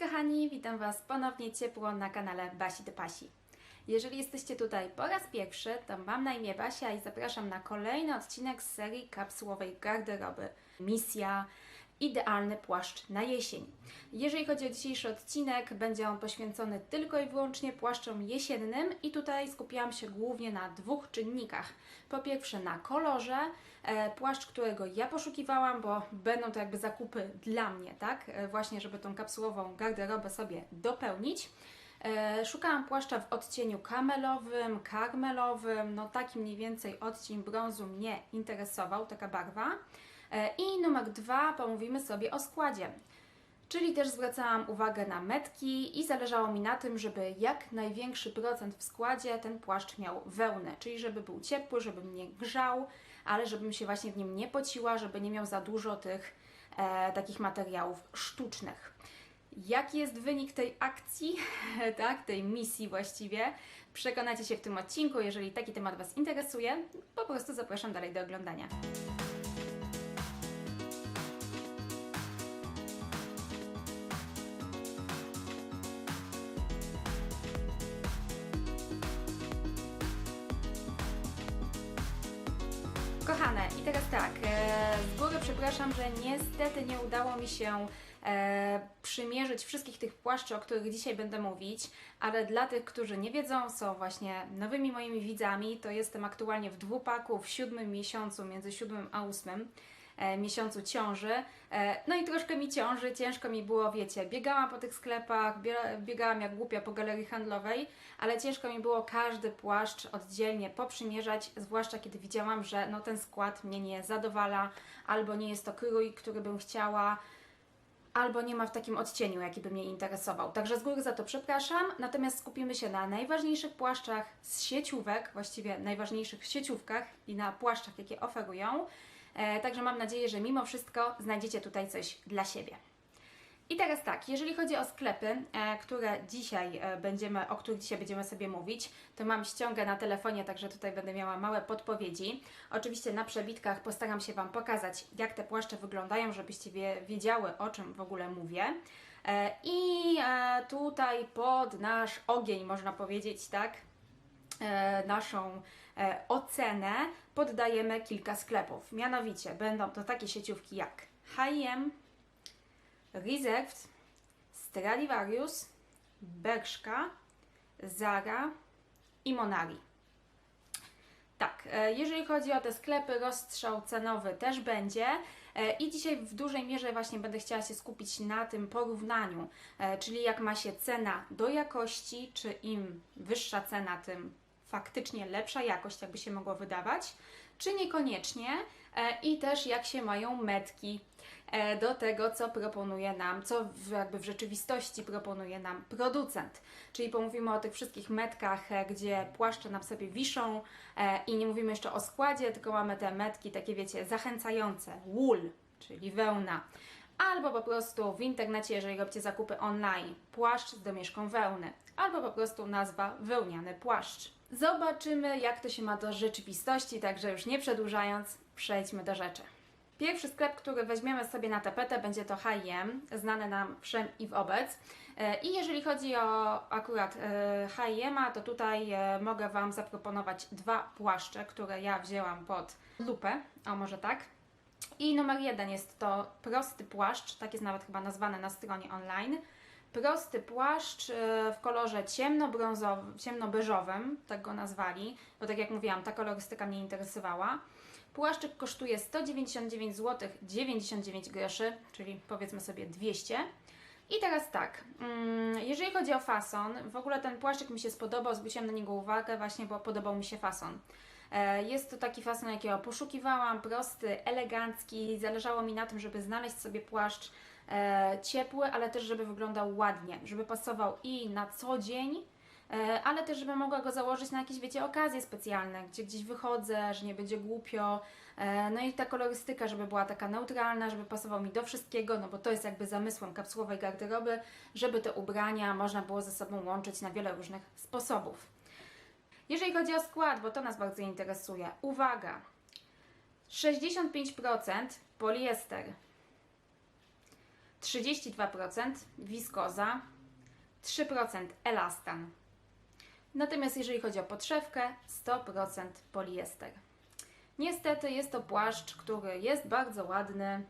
kochani, witam Was ponownie ciepło na kanale Basi do Pasi. Jeżeli jesteście tutaj po raz pierwszy, to mam na imię Basia i zapraszam na kolejny odcinek z serii kapsułowej garderoby. Misja Idealny płaszcz na jesień. Jeżeli chodzi o dzisiejszy odcinek, będzie on poświęcony tylko i wyłącznie płaszczom jesiennym i tutaj skupiłam się głównie na dwóch czynnikach. Po pierwsze na kolorze, e, płaszcz, którego ja poszukiwałam, bo będą to jakby zakupy dla mnie, tak? E, właśnie, żeby tą kapsułową garderobę sobie dopełnić. E, Szukałam płaszcza w odcieniu kamelowym, karmelowym, no taki mniej więcej odcień brązu mnie interesował, taka barwa. E, I numer dwa, pomówimy sobie o składzie. Czyli też zwracałam uwagę na metki i zależało mi na tym, żeby jak największy procent w składzie ten płaszcz miał wełnę, czyli żeby był ciepły, żeby mnie grzał, ale żebym się właśnie w nim nie pociła, żeby nie miał za dużo tych e, takich materiałów sztucznych. Jaki jest wynik tej akcji, tak, tej misji właściwie, przekonacie się w tym odcinku. Jeżeli taki temat Was interesuje, po prostu zapraszam dalej do oglądania. Przepraszam, że niestety nie udało mi się e, przymierzyć wszystkich tych płaszczy, o których dzisiaj będę mówić, ale dla tych, którzy nie wiedzą, są właśnie nowymi moimi widzami, to jestem aktualnie w dwupaku, w siódmym miesiącu, między siódmym a ósmym miesiącu ciąży. E, No i troszkę mi ciąży, ciężko mi było, wiecie, biegałam po tych sklepach, bie- biegałam jak głupia po galerii handlowej, ale ciężko mi było każdy płaszcz oddzielnie poprzymierzać, zwłaszcza kiedy widziałam, że no ten skład mnie nie zadowala, albo nie jest to krój, który bym chciała, albo nie ma w takim odcieniu, jaki by mnie interesował. Także z góry za to przepraszam, natomiast skupimy się na najważniejszych płaszczach z sieciówek, właściwie najważniejszych sieciówkach i na płaszczach, jakie oferują. E, także mam nadzieję, że mimo wszystko znajdziecie tutaj coś dla siebie. I teraz tak, jeżeli chodzi o sklepy, e, które dzisiaj e, będziemy, o których dzisiaj będziemy sobie mówić, to mam ściągę na telefonie, także tutaj będę miała małe podpowiedzi. Oczywiście na przebitkach postaram się Wam pokazać, jak te płaszcze wyglądają, żebyście wie, wiedziały, o czym w ogóle mówię. I tutaj pod nasz ogień, można powiedzieć, tak, naszą e, ocenę poddajemy kilka sklepów. Mianowicie będą to takie sieciówki jak H&M, Reserved, Stradivarius, Bershka, Zara i Monari. Tak, e, jeżeli chodzi o te sklepy, rozstrzał cenowy też będzie. E, I dzisiaj w dużej mierze właśnie będę chciała się skupić na tym porównaniu, e, czyli jak ma się cena do jakości, czy im wyższa cena, tym faktycznie lepsza jakość, jakby się mogło wydawać, czy niekoniecznie, e, i też jak się mają metki e, do tego, co proponuje nam, co w, jakby w rzeczywistości proponuje nam producent. Czyli pomówimy o tych wszystkich metkach, e, gdzie płaszcze nam sobie wiszą i nie mówimy jeszcze o składzie, tylko mamy te metki takie, wiecie, zachęcające, wool, czyli wełna. Albo po prostu w internecie, jeżeli robicie zakupy online, płaszcz z domieszką wełny, albo po prostu nazwa wełniany płaszcz. Zobaczymy, jak to się ma do rzeczywistości, także już nie przedłużając, przejdźmy do rzeczy. Pierwszy sklep, który weźmiemy sobie na tapetę, będzie to H&M, znany nam wszem i wobec. E, I jeżeli chodzi o akurat H&M, to tutaj e, mogę Wam zaproponować dwa płaszcze, które ja wzięłam pod lupę, o może tak. I numer jeden jest to prosty płaszcz, tak jest nawet chyba nazwany na stronie online. Prosty płaszcz e, w kolorze ciemnobrązowym, ciemnobeżowym, tak go nazwali, bo tak jak mówiłam, ta kolorystyka mnie interesowała. Płaszczyk kosztuje 199 zł 99 groszy, czyli powiedzmy sobie 200. I teraz tak, mm, jeżeli chodzi o fason, w ogóle ten płaszczyk mi się spodobał, zwróciłam na niego uwagę właśnie, bo podobał mi się fason. E, Jest to taki fason, jakiego poszukiwałam, prosty, elegancki. Zależało mi na tym, żeby znaleźć sobie płaszcz e, ciepły, ale też żeby wyglądał ładnie, żeby pasował i na co dzień, e, ale też żeby mogła go założyć na jakieś, wiecie, okazje specjalne, gdzie gdzieś wychodzę, że nie będzie głupio. No i ta kolorystyka, żeby była taka neutralna, żeby pasował mi do wszystkiego, no bo to jest jakby zamysłem kapsułowej garderoby, żeby te ubrania można było ze sobą łączyć na wiele różnych sposobów. Jeżeli chodzi o skład, bo to nas bardzo interesuje, uwaga, 65% poliester, 32% wiskoza, 3% elastan. Natomiast jeżeli chodzi o podszewkę, 100% poliester. Niestety jest to płaszcz, który jest bardzo ładny,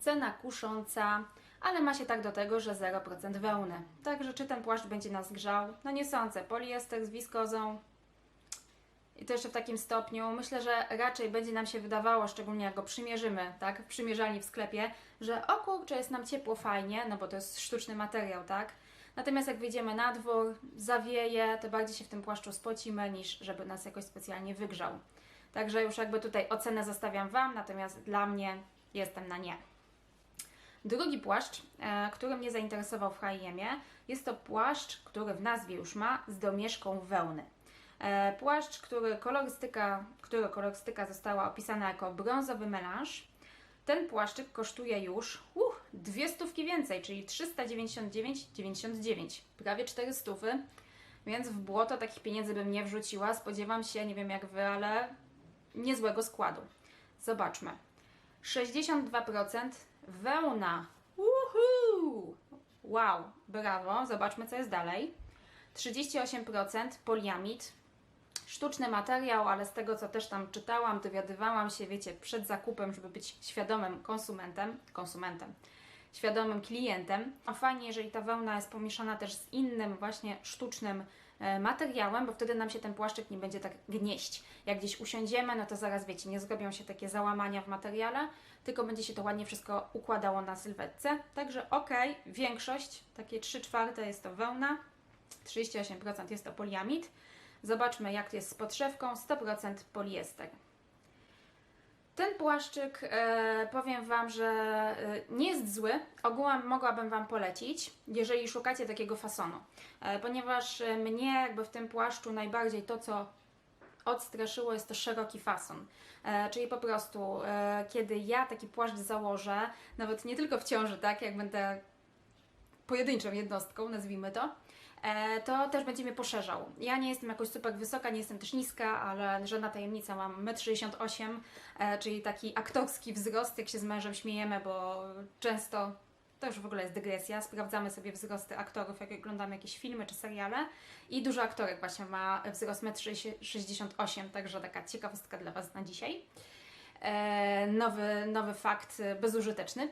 cena kusząca, ale ma się tak do tego, że 0% wełny. Także czy ten płaszcz będzie nas grzał? No nie sądzę. Poliester z wiskozą i to jeszcze w takim stopniu. Myślę, że raczej będzie nam się wydawało, szczególnie jak go przymierzymy, tak, w przymierzalni w sklepie, że o kurczę, jest nam ciepło, fajnie, no bo to jest sztuczny materiał, tak? Natomiast jak wyjdziemy na dwór, zawieje, to bardziej się w tym płaszczu spocimy, niż żeby nas jakoś specjalnie wygrzał. Także już jakby tutaj ocenę zostawiam Wam, natomiast dla mnie jestem na nie. Drugi płaszcz, e, który mnie zainteresował w H&M, jest to płaszcz, który w nazwie już ma z domieszką wełny. E, Płaszcz, który kolorystyka, który kolorystyka została opisana jako brązowy melanż. Ten płaszczyk kosztuje już uh, dwie stówki więcej, czyli 399,99, prawie 4 stówy, więc w błoto takich pieniędzy bym nie wrzuciła. Spodziewam się, nie wiem jak Wy, ale niezłego składu. Zobaczmy. 62% wełna. Uhu! Wow, brawo. Zobaczmy, co jest dalej. 38% poliamid. Sztuczny materiał, ale z tego, co też tam czytałam, dowiadywałam się, wiecie, przed zakupem, żeby być świadomym konsumentem, konsumentem, świadomym klientem. A fajnie, jeżeli ta wełna jest pomieszana też z innym właśnie sztucznym e, materiałem, bo wtedy nam się ten płaszczyk nie będzie tak gnieść. Jak gdzieś usiądziemy, no to zaraz wiecie, nie zrobią się takie załamania w materiale, tylko będzie się to ładnie wszystko układało na sylwetce. Także ok, większość, takie 3 czwarte jest to wełna, 38% jest to poliamid. Zobaczmy, jak jest z podszewką, 100% poliester. Ten płaszczyk, e, powiem Wam, że e, nie jest zły. Ogółem mogłabym Wam polecić, jeżeli szukacie takiego fasonu. E, ponieważ e, mnie jakby w tym płaszczu najbardziej to, co odstraszyło, jest to szeroki fason. E, czyli po prostu, e, kiedy ja taki płaszcz założę, nawet nie tylko w ciąży, tak, jak będę pojedynczą jednostką, nazwijmy to, to też będzie mnie poszerzał. Ja nie jestem jakoś super wysoka, nie jestem też niska, ale żadna tajemnica, mam 1,68 m, e, czyli taki aktorski wzrost, jak się z mężem śmiejemy, bo często to już w ogóle jest dygresja. Sprawdzamy sobie wzrosty aktorów, jak oglądamy jakieś filmy czy seriale. I dużo aktorek właśnie ma wzrost 1,68 m, także taka ciekawostka dla Was na dzisiaj. E, nowy, nowy fakt e, bezużyteczny.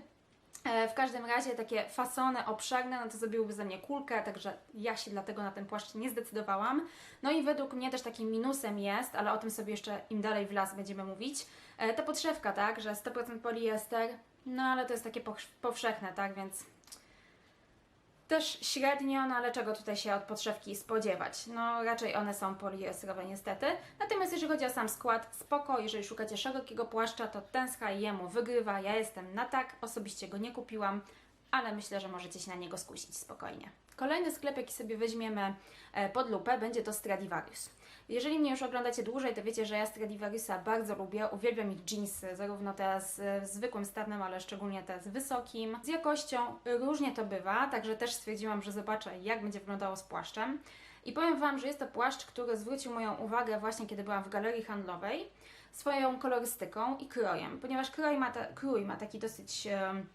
E, W każdym razie takie fasony obszerne, no to zrobiłyby ze mnie kulkę, także ja się dlatego na ten płaszcz nie zdecydowałam. No i według mnie też takim minusem jest, ale o tym sobie jeszcze im dalej w las będziemy mówić, e, ta podszewka, tak, że 100% poliester, no ale to jest takie powsz- powszechne, tak, więc też średnio, no ale czego tutaj się od podszewki spodziewać? No raczej one są poliesterowe niestety. Natomiast jeżeli chodzi o sam skład, spoko, jeżeli szukacie szerokiego płaszcza, to ten z H&M wygrywa. Ja jestem na tak, osobiście go nie kupiłam, ale myślę, że możecie się na niego skusić spokojnie. Kolejny sklep, jaki sobie weźmiemy e, pod lupę, będzie to Stradivarius. Jeżeli mnie już oglądacie dłużej, to wiecie, że ja Stradivariusa bardzo lubię. Uwielbiam ich jeansy, zarówno te z e, zwykłym statnem, ale szczególnie te z wysokim. Z jakością różnie to bywa, także też stwierdziłam, że zobaczę, jak będzie wyglądało z płaszczem. I powiem Wam, że jest to płaszcz, który zwrócił moją uwagę właśnie kiedy byłam w galerii handlowej swoją kolorystyką i krojem, ponieważ kroj ma, ta, krój ma taki dosyć em,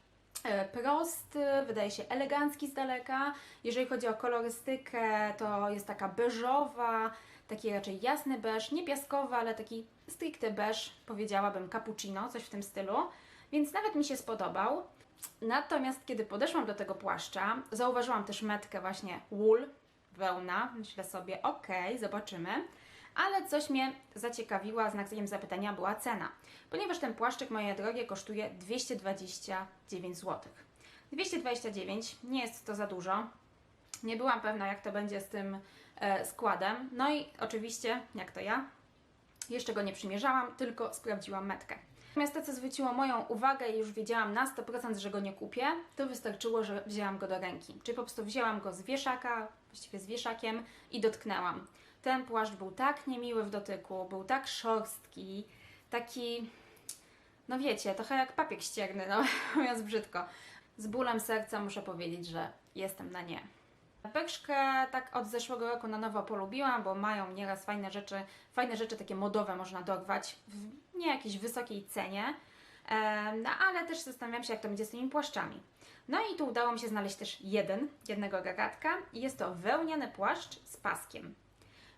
e, prosty, wydaje się elegancki z daleka. Jeżeli chodzi o kolorystykę, to jest taka beżowa, taki raczej jasny beż, nie piaskowy, ale taki stricte beż, powiedziałabym cappuccino, coś w tym stylu, więc nawet mi się spodobał. Natomiast kiedy podeszłam do tego płaszcza, zauważyłam też metkę właśnie wool, wełna, myślę sobie, okej, zobaczymy. Ale coś mnie zaciekawiła, znak znakiem zapytania była cena. Ponieważ ten płaszczyk, moje drogie, kosztuje 229 zł. 229, nie jest to za dużo. Nie byłam pewna, jak to będzie z tym składem. No i oczywiście, jak to ja, jeszcze go nie przymierzałam, tylko sprawdziłam metkę. Natomiast to, co zwróciło moją uwagę i już wiedziałam na 100%, że go nie kupię, to wystarczyło, że wzięłam go do ręki. Czyli po prostu wzięłam go z wieszaka, właściwie z wieszakiem i dotknęłam. Ten płaszcz był tak niemiły w dotyku, był tak szorstki, taki, no wiecie, trochę jak papier ścierny, no mówiąc brzydko. Z bólem serca muszę powiedzieć, że jestem na nie. Berszkę tak od zeszłego roku na nowo polubiłam, bo mają nieraz fajne rzeczy, fajne rzeczy takie modowe można dorwać w nie jakiejś wysokiej cenie. No ale też zastanawiam się, jak to będzie z tymi płaszczami. No i tu udało mi się znaleźć też jeden, jednego gagatka. I jest to wełniany płaszcz z paskiem.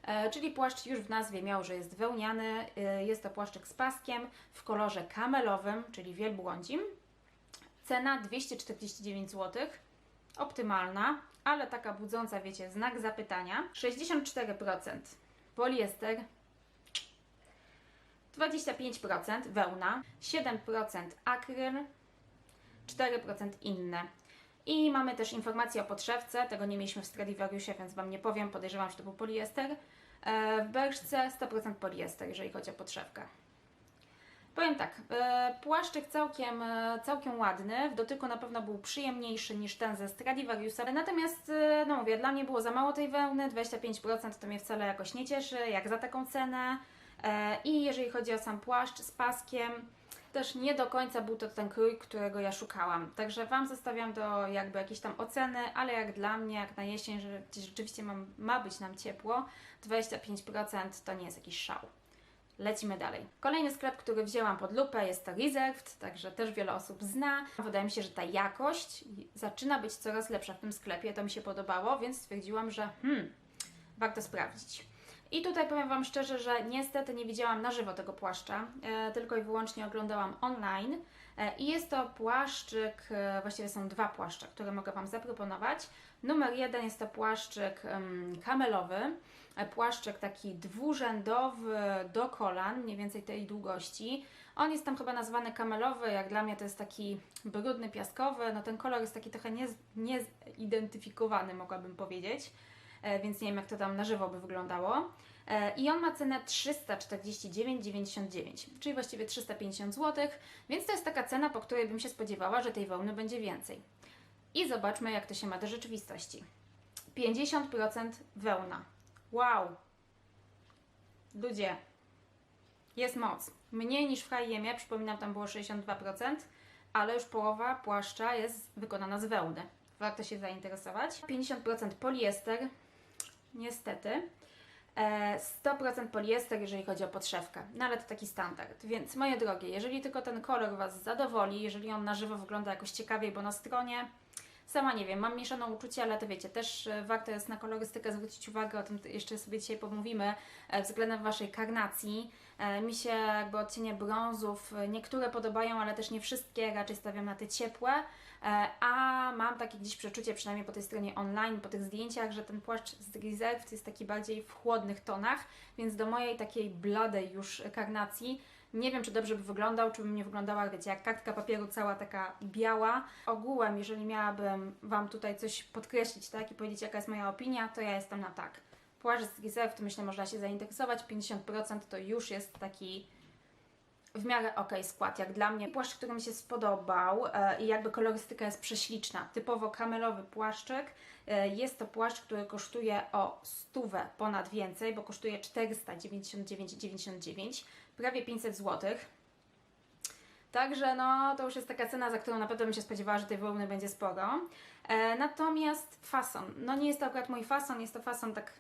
E, czyli płaszcz już w nazwie miał, że jest wełniany. E, jest to płaszczyk z paskiem w kolorze kamelowym, czyli wielbłądzim. Cena 249 zł. Optymalna, ale taka budząca, wiecie, znak zapytania. 64% poliester, 25% wełna, 7% akryl, 4% inne. I mamy też informację o podszewce, tego nie mieliśmy w Stradivariusie, więc Wam nie powiem, podejrzewam, że to był poliester. E, W Berszce 100% poliester, jeżeli chodzi o podszewkę. Powiem tak, e, płaszczyk całkiem, e, całkiem ładny, w dotyku na pewno był przyjemniejszy niż ten ze Stradivariusa, natomiast, e, no mówię, dla mnie było za mało tej wełny, 25% to mnie wcale jakoś nie cieszy, jak za taką cenę. I jeżeli chodzi o sam płaszcz z paskiem, też nie do końca był to ten krój, którego ja szukałam. Także Wam zostawiam do jakby jakiejś tam oceny, ale jak dla mnie, jak na jesień, że rzeczywiście ma, ma być nam ciepło, 25% to nie jest jakiś szał. Lecimy dalej. Kolejny sklep, który wzięłam pod lupę jest to Reserved, także też wiele osób zna. Wydaje mi się, że ta jakość zaczyna być coraz lepsza w tym sklepie, to mi się podobało, więc stwierdziłam, że hmm, warto sprawdzić. I tutaj powiem Wam szczerze, że niestety nie widziałam na żywo tego płaszcza, e, tylko i wyłącznie oglądałam online. E, I jest to płaszczyk, e, właściwie są dwa płaszcze, które mogę Wam zaproponować. Numer jeden jest to płaszczyk kamelowy, płaszczyk taki dwurzędowy do kolan, mniej więcej tej długości. On jest tam chyba nazwany kamelowy, jak dla mnie to jest taki brudny, piaskowy, no ten kolor jest taki trochę niez- niezidentyfikowany, mogłabym powiedzieć więc nie wiem jak to tam na żywo by wyglądało. E, I on ma cenę 349,99, czyli właściwie 350 zł, więc to jest taka cena, po której bym się spodziewała, że tej wełny będzie więcej. I zobaczmy jak to się ma do rzeczywistości. 50% wełna. Wow! Ludzie, jest moc. Mniej niż w H&M, przypominam tam było 62%, ale już połowa płaszcza jest wykonana z wełny. Warto się zainteresować. 50% poliester, niestety. E, 100% poliester, jeżeli chodzi o podszewkę. No ale to taki standard. Więc moje drogie, jeżeli tylko ten kolor Was zadowoli, jeżeli on na żywo wygląda jakoś ciekawiej, bo na stronie Sama nie wiem, mam mieszane uczucie, ale to wiecie, też e, warto jest na kolorystykę zwrócić uwagę, o tym jeszcze sobie dzisiaj pomówimy, e, względem Waszej karnacji. E, Mi się jakby odcienie brązów niektóre podobają, ale też nie wszystkie, raczej stawiam na te ciepłe, a mam takie gdzieś przeczucie, przynajmniej po tej stronie online, po tych zdjęciach, że ten płaszcz z Reserved jest taki bardziej w chłodnych tonach, więc do mojej takiej bladej już karnacji nie wiem, czy dobrze by wyglądał, czy bym nie wyglądała, wiecie, jak kartka papieru cała taka biała. Ogółem, jeżeli miałabym Wam tutaj coś podkreślić, tak, i powiedzieć, jaka jest moja opinia, to ja jestem na tak. Płaszcz z Reserve, to myślę, można się zainteresować. 50% to już jest taki w miarę ok skład, jak dla mnie. Płaszcz, który mi się spodobał e, i jakby kolorystyka jest prześliczna. Typowo kamelowy płaszczyk. E, jest to płaszcz, który kosztuje o stówę ponad więcej, bo kosztuje 499,99, prawie 500 zł. Także no, to już jest taka cena, za którą na pewno bym się spodziewała, że tej wełny będzie sporo. E, natomiast fason, no nie jest to akurat mój fason, jest to fason tak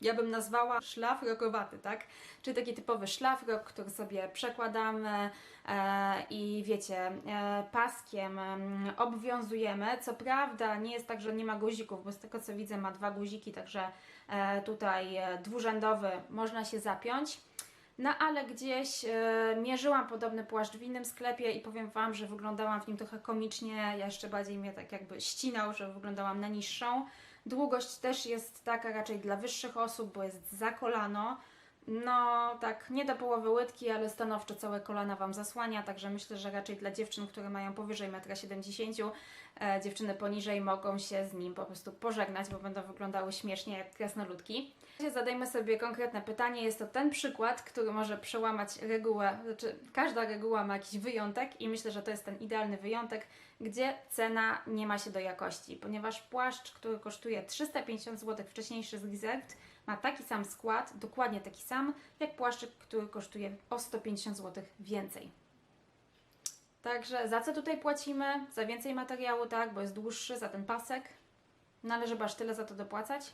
ja bym nazwała szlafrokowaty, tak? Czyli taki typowy szlafrok, który sobie przekładamy e, i wiecie, e, paskiem em, obwiązujemy. Co prawda nie jest tak, że nie ma guzików, bo z tego co widzę ma dwa guziki, także e, tutaj e, dwurzędowy można się zapiąć. No ale gdzieś e, mierzyłam podobny płaszcz w innym sklepie i powiem Wam, że wyglądałam w nim trochę komicznie, jeszcze bardziej mnie tak jakby ścinał, że wyglądałam na niższą. Długość też jest taka raczej dla wyższych osób, bo jest za kolano. No, tak, nie do połowy łydki, ale stanowczo całe kolana Wam zasłania, także myślę, że raczej dla dziewczyn, które mają powyżej 1,70 m, e, dziewczyny poniżej mogą się z nim po prostu pożegnać, bo będą wyglądały śmiesznie jak krasnoludki. Zadajmy sobie konkretne pytanie. Jest to ten przykład, który może przełamać regułę, znaczy każda reguła ma jakiś wyjątek i myślę, że to jest ten idealny wyjątek, gdzie cena nie ma się do jakości, ponieważ płaszcz, który kosztuje 350 zł, wcześniejszy z Reserved, ma taki sam skład, dokładnie taki sam, jak płaszczyk, który kosztuje o 150 zł więcej. Także za co tutaj płacimy? Za więcej materiału, tak, bo jest dłuższy, za ten pasek. Należy aż tyle za to dopłacać?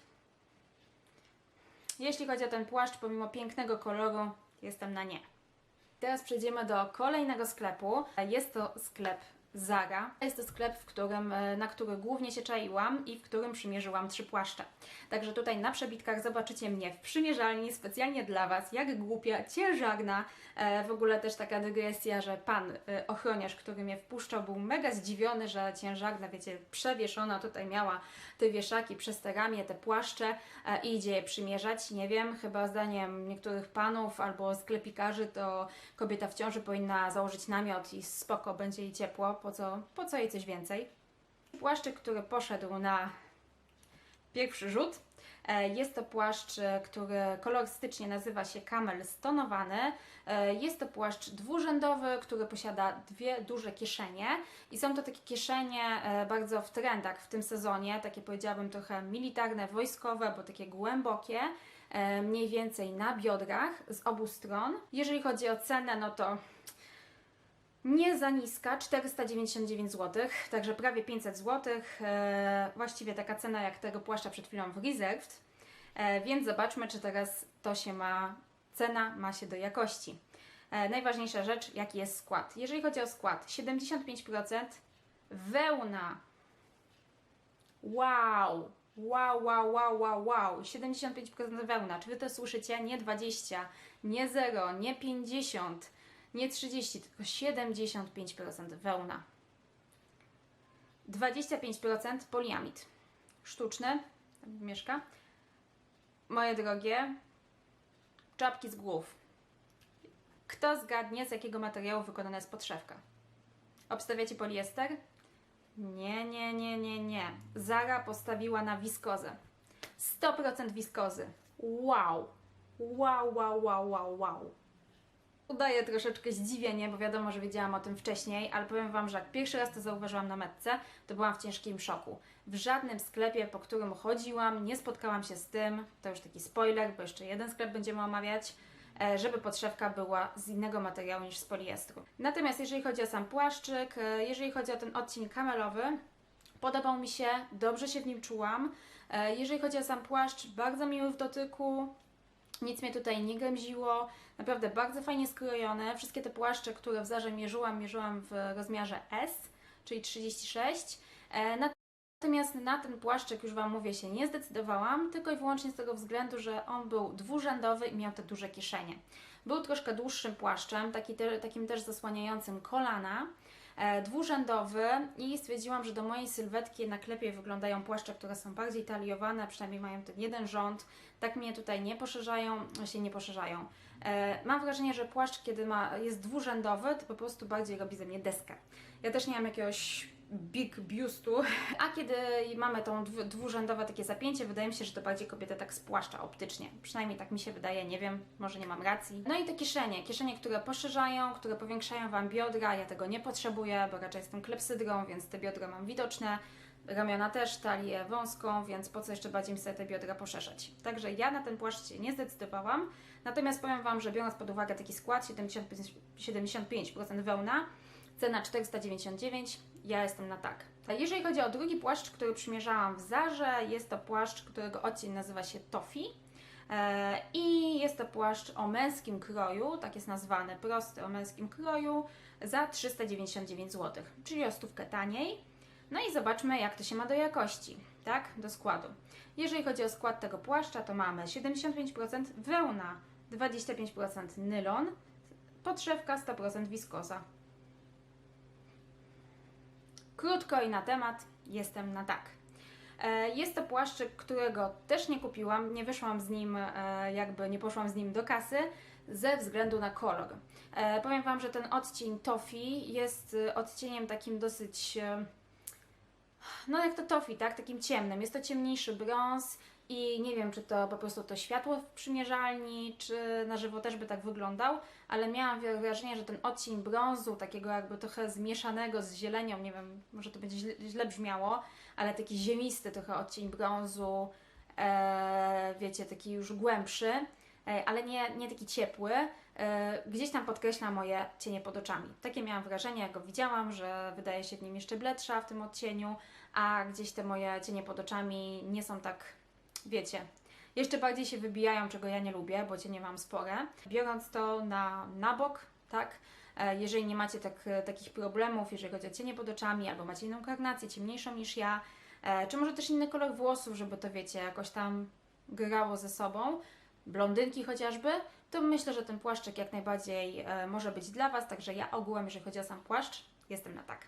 Jeśli chodzi o ten płaszcz, pomimo pięknego koloru, jestem na nie. Teraz przejdziemy do kolejnego sklepu. Jest to sklep Zara. Jest to sklep, w którym, e, na który głównie się czaiłam i w którym przymierzyłam trzy płaszcze. Także tutaj na przebitkach zobaczycie mnie w przymierzalni specjalnie dla Was, jak głupia, ciężarna. E, w ogóle też taka dygresja, że pan e, ochroniarz, który mnie wpuszczał, był mega zdziwiony, że ciężarna, wiecie, przewieszona tutaj miała te wieszaki przez te ramię, te płaszcze e, i idzie je przymierzać. Nie wiem, chyba zdaniem niektórych panów albo sklepikarzy to kobieta w ciąży powinna założyć namiot i spoko, będzie jej ciepło, po co, po co jej coś więcej. Płaszczyk, który poszedł na pierwszy rzut. E, Jest to płaszcz, e, który kolorystycznie nazywa się Camel Stonowany. E, Jest to płaszcz dwurzędowy, który posiada dwie duże kieszenie i są to takie kieszenie bardzo w trendach w tym sezonie, takie powiedziałabym trochę militarne, wojskowe, bo takie głębokie, mniej więcej na biodrach z obu stron. Jeżeli chodzi o cenę, no to nie za niska, 499 zł, także prawie 500 zł. E, właściwie taka cena jak tego płaszcza przed chwilą w Reserved. E, więc zobaczmy, czy teraz to się ma, cena ma się do jakości. E, najważniejsza rzecz, jaki jest skład. Jeżeli chodzi o skład, 75% wełna. Wow! Wow, wow, wow, wow, wow. 75% wełna. Czy Wy to słyszycie? Nie 20, nie 0, nie 50 nie 30, tylko 75% wełna. 25% poliamid. Sztuczny, tam mieszka. Moje drogie, czapki z głów. Kto zgadnie, z jakiego materiału wykonana jest podszewka? Obstawiacie poliester? Nie, nie, nie, nie, nie. Zara postawiła na wiskozę. 100% wiskozy. Wow! Wow, wow, wow, wow, wow. Udaje troszeczkę zdziwienie, bo wiadomo, że wiedziałam o tym wcześniej, ale powiem Wam, że jak pierwszy raz to zauważyłam na metce, to byłam w ciężkim szoku. W żadnym sklepie, po którym chodziłam, nie spotkałam się z tym, to już taki spoiler, bo jeszcze jeden sklep będziemy omawiać, e, żeby podszewka była z innego materiału niż z poliestru. Natomiast jeżeli chodzi o sam płaszczyk, e, jeżeli chodzi o ten odcień kamelowy, podobał mi się, dobrze się w nim czułam. E, Jeżeli chodzi o sam płaszcz, bardzo miły w dotyku, nic mnie tutaj nie gęziło, naprawdę bardzo fajnie skrojone. Wszystkie te płaszcze, które w Zarze mierzyłam, mierzyłam w rozmiarze S, czyli 36. E, Natomiast na ten płaszczyk, już Wam mówię, się nie zdecydowałam, tylko i wyłącznie z tego względu, że on był dwurzędowy i miał te duże kieszenie. Był troszkę dłuższym płaszczem, taki te, takim też zasłaniającym kolana, dwurzędowy i stwierdziłam, że do mojej sylwetki jednak lepiej wyglądają płaszcze, które są bardziej taliowane, przynajmniej mają ten jeden rząd. Tak mnie tutaj nie poszerzają, się nie poszerzają. E, mam wrażenie, że płaszcz, kiedy ma, jest dwurzędowy, to po prostu bardziej robi ze mnie deskę. Ja też nie mam jakiegoś big biustu, a kiedy mamy tą dwu- dwurzędowe takie zapięcie, wydaje mi się, że to bardziej kobieta tak spłaszcza optycznie. Przynajmniej tak mi się wydaje, nie wiem, może nie mam racji. No i te kieszenie, kieszenie, które poszerzają, które powiększają Wam biodra, ja tego nie potrzebuję, bo raczej jestem klepsydrą, więc te biodra mam widoczne. Ramiona też, talię wąską, więc po co jeszcze bardziej mi sobie te biodra poszerzać. Także ja na ten płaszcz się nie zdecydowałam. Natomiast powiem Wam, że biorąc pod uwagę taki skład 75%, 75% wełna, cena 499, ja jestem na tak. A jeżeli chodzi o drugi płaszcz, który przymierzałam w Zarze, jest to płaszcz, którego odcień nazywa się Tofi. E, I jest to płaszcz o męskim kroju, tak jest nazwany, prosty o męskim kroju, za 399 zł, czyli o stówkę taniej. No i zobaczmy, jak to się ma do jakości, tak, do składu. Jeżeli chodzi o skład tego płaszcza, to mamy 75% wełna, 25% nylon, podszewka 100% wiskoza. Krótko i na temat, jestem na tak. E, Jest to płaszczyk, którego też nie kupiłam, nie wyszłam z nim, e, jakby nie poszłam z nim do kasy, ze względu na kolor. E, Powiem Wam, że ten odcień Tofi jest odcieniem takim dosyć, no jak to Tofi, tak? Takim ciemnym. Jest to ciemniejszy brąz i nie wiem, czy to po prostu to światło w przymierzalni, czy na żywo też by tak wyglądał, ale miałam wrażenie, że ten odcień brązu, takiego jakby trochę zmieszanego z zielenią, nie wiem, może to będzie źle, źle brzmiało, ale taki ziemisty trochę odcień brązu, e, wiecie, taki już głębszy, e, ale nie, nie taki ciepły, e, gdzieś tam podkreśla moje cienie pod oczami. Takie miałam wrażenie, jak go widziałam, że wydaje się w nim jeszcze bledsza w tym odcieniu, a gdzieś te moje cienie pod oczami nie są tak, wiecie, jeszcze bardziej się wybijają, czego ja nie lubię, bo cienie mam spore. Biorąc to na, na bok, tak? E, Jeżeli nie macie tak, takich problemów, jeżeli chodzi o cienie pod oczami, albo macie inną karnację, ciemniejszą niż ja, e, czy może też inny kolor włosów, żeby to wiecie, jakoś tam grało ze sobą, blondynki chociażby, to myślę, że ten płaszczyk jak najbardziej e, może być dla Was, także ja ogółem, jeżeli chodzi o sam płaszcz, jestem na tak.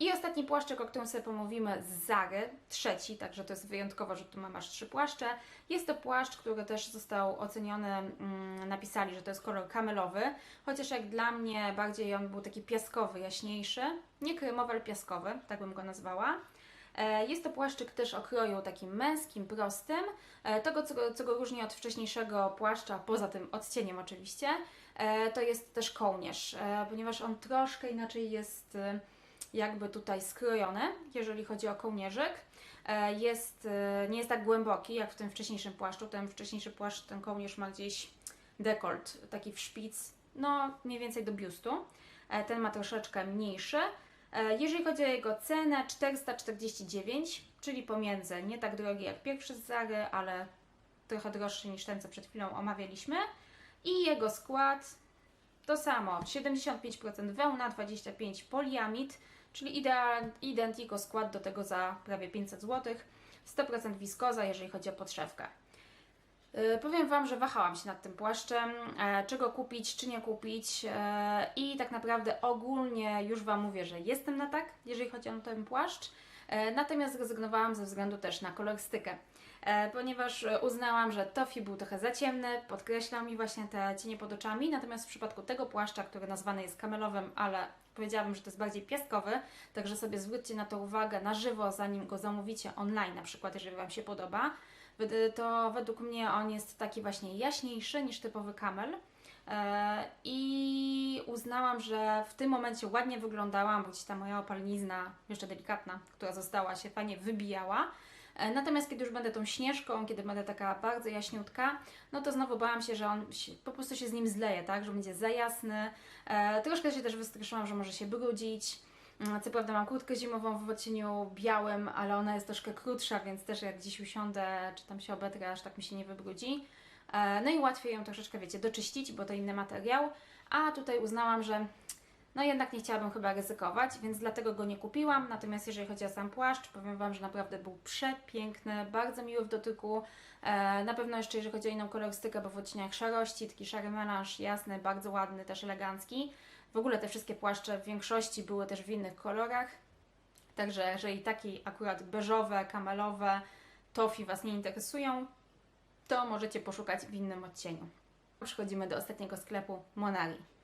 I ostatni płaszczyk, o którym sobie pomówimy, z Zary, trzeci, także to jest wyjątkowo, że tu mam aż trzy płaszcze. Jest to płaszcz, który też został oceniony, mm, napisali, że to jest kolor kamelowy, chociaż jak dla mnie bardziej on był taki piaskowy, jaśniejszy, nie kremowy, ale piaskowy, tak bym go nazwała. E, Jest to płaszczyk też o kroju takim męskim, prostym. E, Tego, co go, co go różni od wcześniejszego płaszcza, poza tym odcieniem oczywiście, e, to jest też kołnierz, ponieważ on troszkę inaczej jest jakby tutaj skrojony, jeżeli chodzi o kołnierzyk. E, Jest, e, nie jest tak głęboki jak w tym wcześniejszym płaszczu. Ten wcześniejszy płaszcz, ten kołnierz ma gdzieś dekolt, taki w szpic, no mniej więcej do biustu. E, Ten ma troszeczkę mniejszy. Jeżeli chodzi o jego cenę, 449, czyli pomiędzy nie tak drogi jak pierwszy z Zary, ale trochę droższy niż ten, co przed chwilą omawialiśmy. I jego skład to samo, 75% wełna, 25% poliamid, czyli idea- identico skład do tego za prawie 500 zł, 100% wiskoza, jeżeli chodzi o podszewkę. Yy, Powiem Wam, że wahałam się nad tym płaszczem, e, czego kupić, czy nie kupić e, i tak naprawdę ogólnie już Wam mówię, że jestem na tak, jeżeli chodzi o ten płaszcz, e, natomiast zrezygnowałam ze względu też na kolorystykę, e, ponieważ e, uznałam, że tofi był trochę za ciemny, podkreślał mi właśnie te cienie pod oczami, natomiast w przypadku tego płaszcza, który nazwany jest kamelowym, ale powiedziałabym, że to jest bardziej piaskowy, także sobie zwróćcie na to uwagę na żywo, zanim go zamówicie online, na przykład, jeżeli Wam się podoba, to według mnie on jest taki właśnie jaśniejszy niż typowy kamel. E, I uznałam, że w tym momencie ładnie wyglądałam, bo gdzieś ta moja opalnizna, jeszcze delikatna, która została się fajnie wybijała. E, Natomiast kiedy już będę tą śnieżką, kiedy będę taka bardzo jaśniutka, no to znowu bałam się, że on się, po prostu się z nim zleje, tak? Że będzie za jasny. E, troszkę się też wystraszyłam, że może się brudzić. Mm, Co prawda mam kurtkę zimową w odcieniu białym, ale ona jest troszkę krótsza, więc też jak gdzieś usiądę, czy tam się obetrę, aż tak mi się nie wybrudzi. E, No i łatwiej ją troszeczkę, wiecie, doczyścić, bo to inny materiał. A tutaj uznałam, że no jednak nie chciałabym chyba ryzykować, więc dlatego go nie kupiłam. Natomiast jeżeli chodzi o sam płaszcz, powiem Wam, że naprawdę był przepiękny, bardzo miły w dotyku. E, na pewno jeszcze jeżeli chodzi o inną kolorystykę, bo w odcieniach szarości, taki szary melanż, jasny, bardzo ładny, też elegancki. W ogóle te wszystkie płaszcze w większości były też w innych kolorach. Także jeżeli takie akurat beżowe, kamelowe, tofi Was nie interesują, to możecie poszukać w innym odcieniu. Przechodzimy do ostatniego sklepu Monari.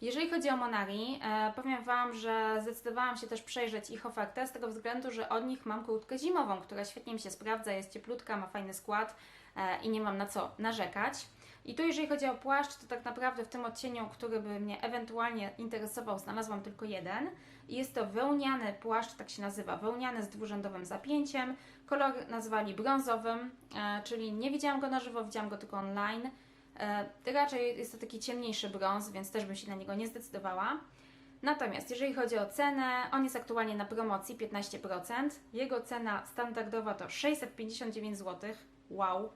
Jeżeli chodzi o Monari, e, powiem Wam, że zdecydowałam się też przejrzeć ich ofertę z tego względu, że od nich mam kurtkę zimową, która świetnie mi się sprawdza, jest cieplutka, ma fajny skład e, i nie mam na co narzekać. I tu jeżeli chodzi o płaszcz, to tak naprawdę w tym odcieniu, który by mnie ewentualnie interesował, znalazłam tylko jeden. Jest to wełniany płaszcz, tak się nazywa, wełniany z dwurzędowym zapięciem. Kolor nazwali brązowym, e, czyli nie widziałam go na żywo, widziałam go tylko online. E, raczej jest to taki ciemniejszy brąz, więc też bym się na niego nie zdecydowała. Natomiast jeżeli chodzi o cenę, on jest aktualnie na promocji 15%. Jego cena standardowa to 659 zł. Wow,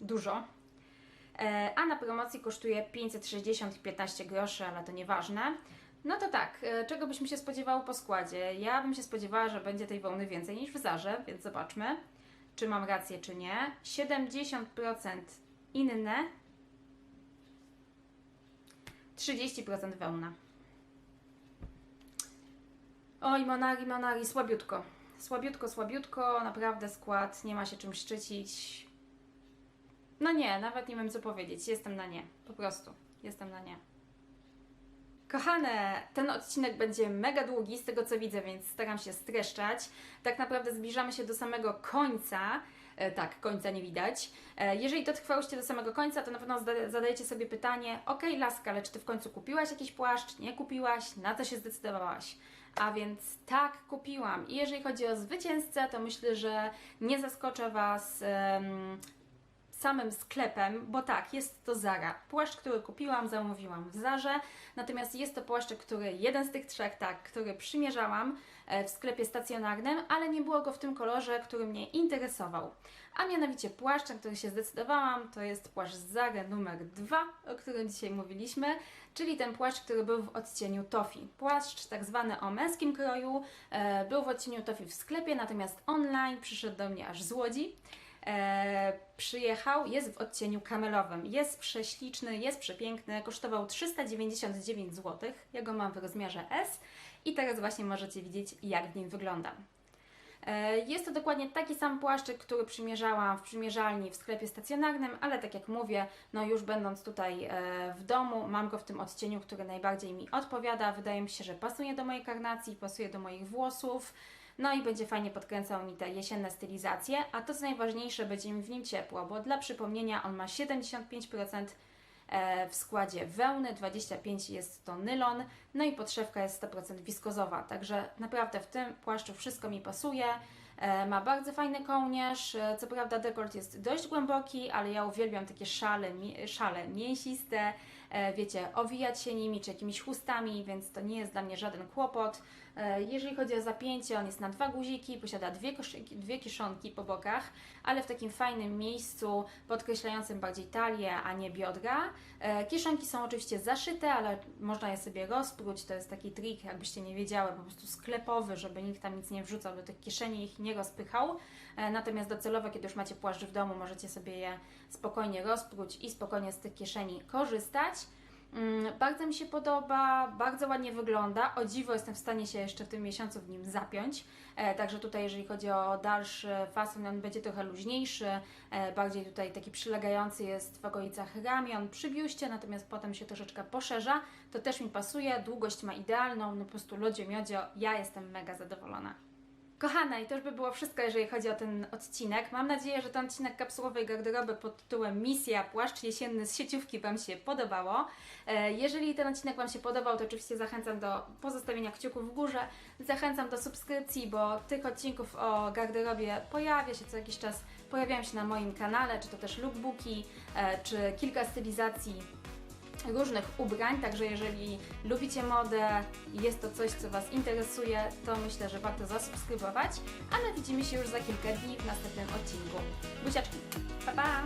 dużo. E, a na promocji kosztuje 560 i 15 groszy, ale to nieważne. No to tak, e, czego byśmy się spodziewały po składzie? Ja bym się spodziewała, że będzie tej wełny więcej niż w Zarze, więc zobaczmy, czy mam rację, czy nie. 70% inne, 30% wełna. Oj, Monari, Monari, słabiutko. Słabiutko, słabiutko, naprawdę skład, nie ma się czym szczycić. No nie, nawet nie wiem co powiedzieć. Jestem na nie. Po prostu. Jestem na nie. Kochane, ten odcinek będzie mega długi z tego co widzę, więc staram się streszczać. Tak naprawdę zbliżamy się do samego końca. E, tak, końca nie widać. E, jeżeli dotrwałyście do samego końca, to na pewno zada- zadajecie sobie pytanie: OK, laska, czy ty w końcu kupiłaś jakiś płaszcz? Nie kupiłaś? Na co się zdecydowałaś? A więc tak, kupiłam. I jeżeli chodzi o zwycięzcę, to myślę, że nie zaskoczę Was. em, samym sklepem, bo tak, jest to Zara. Płaszcz, który kupiłam, zamówiłam w Zarze, natomiast jest to płaszcz, który jeden z tych trzech, tak, który przymierzałam w sklepie stacjonarnym, ale nie było go w tym kolorze, który mnie interesował. A mianowicie płaszcz, na który się zdecydowałam, to jest płaszcz Zara numer 2, o którym dzisiaj mówiliśmy, czyli ten płaszcz, który był w odcieniu tofi. Płaszcz tak zwany o męskim kroju, e, był w odcieniu tofi w sklepie, natomiast online przyszedł do mnie aż z Łodzi. E, przyjechał, jest w odcieniu kamelowym. Jest prześliczny, jest przepiękny, kosztował 399 zł. Ja go mam w rozmiarze S i teraz właśnie możecie widzieć, jak w nim wygląda. E, Jest to dokładnie taki sam płaszczyk, który przymierzałam w przymierzalni w sklepie stacjonarnym, ale tak jak mówię, no już będąc tutaj e, w domu, mam go w tym odcieniu, który najbardziej mi odpowiada. Wydaje mi się, że pasuje do mojej karnacji, pasuje do moich włosów. No i będzie fajnie podkręcał mi te jesienne stylizacje, a to co najważniejsze, będzie mi w nim ciepło, bo dla przypomnienia on ma 75% e, w składzie wełny, 25% jest to nylon, no i podszewka jest 100% wiskozowa, także naprawdę w tym płaszczu wszystko mi pasuje. E, Ma bardzo fajny kołnierz, e, co prawda dekolt jest dość głęboki, ale ja uwielbiam takie szale, szale mięsiste, wiecie, owijać się nimi czy jakimiś chustami, więc to nie jest dla mnie żaden kłopot. E, Jeżeli chodzi o zapięcie, on jest na dwa guziki, posiada dwie, koszy- dwie po bokach, ale w takim fajnym miejscu, podkreślającym bardziej talię, a nie biodra. E, Kieszonki są oczywiście zaszyte, ale można je sobie rozpróć. To jest taki trik, jakbyście nie wiedziały, po prostu sklepowy, żeby nikt tam nic nie wrzucał do tych kieszeni ich nie rozpychał. E, Natomiast docelowo, kiedy już macie płaszcz w domu, możecie sobie je spokojnie rozpróć i spokojnie z tych kieszeni korzystać. Mm, Bardzo mi się podoba, bardzo ładnie wygląda. O dziwo jestem w stanie się jeszcze w tym miesiącu w nim zapiąć. E, także tutaj, jeżeli chodzi o dalszy fason, on będzie trochę luźniejszy, e, bardziej tutaj taki przylegający jest w okolicach ramion, przy biuście, natomiast potem się troszeczkę poszerza. To też mi pasuje, długość ma idealną, no po prostu lodzie miodzio, ja jestem mega zadowolona. Kochane, i to już by było wszystko, jeżeli chodzi o ten odcinek. Mam nadzieję, że ten odcinek kapsułowej garderoby pod tytułem Misja Płaszcz Jesienny z sieciówki Wam się podobało. E, Jeżeli ten odcinek Wam się podobał, to oczywiście zachęcam do pozostawienia kciuków w górze. Zachęcam do subskrypcji, bo tych odcinków o garderobie pojawia się co jakiś czas. Pojawiają się na moim kanale, czy to też lookbooki, e, czy kilka stylizacji różnych ubrań, także jeżeli lubicie modę i jest to coś, co Was interesuje, to myślę, że warto zasubskrybować, a my widzimy się już za kilka dni w następnym odcinku. Buziaczki, pa pa!